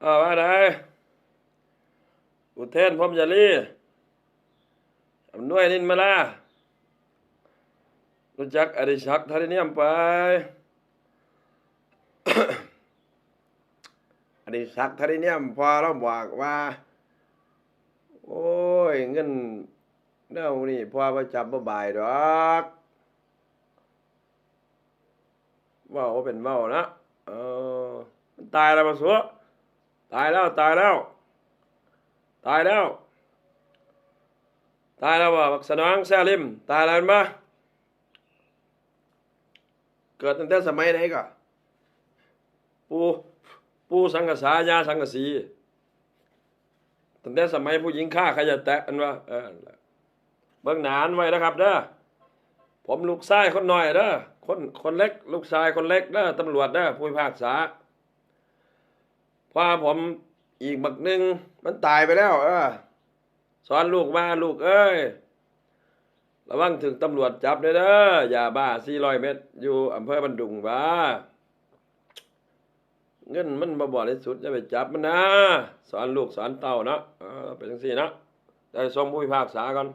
เออว่าไดอุเทนพรมยาลีอำนวยนินมาลารู้จักอดิศักดิ์ธาริเนียมไปอดิศักดิ์ธาริเนียมพอเราบอกว่า โอ้ยเงินเน่านี่พอประจับบ่บายดอกเว่าเป็นเว่านะเออมันตายแล้วมาสัว ตายแล้วตายแล้ว ตายแล้ว ตายแล้วว่าบักสนองแซลิม ตายแล้วเห็นปะเกิดตั้งแต่สมัยไหนก็ปูปูสังกษายาสังกสีตั้งแต่สมัยผู้หญิงฆ่าใครจะแตะอันว่าเออนั่นแหละเบิ่งหนานไว้นะครับเด้อผมลูกชายคนหน้อยเด้อคนคนเล็ก ลูกชายคนเล็กเด้อตำรวจเด้อผู้พิพากษา พราผมอีกบักหนึ่งมันตายไปแล้ว เออสอนลูกว่าลูกเอ้ยระวังถึงตำรวจจับเด้อเด้อยาบ้า400เม็ดอยู่อำเภอบันดุงบ้าเงินมันบ่บ่ที่สุดจะไปจับมันนะสอนลูกสอนเต้าเนาะเออเป็นจังซี่เนาะได้ส่งผู้พิพากษาก่อน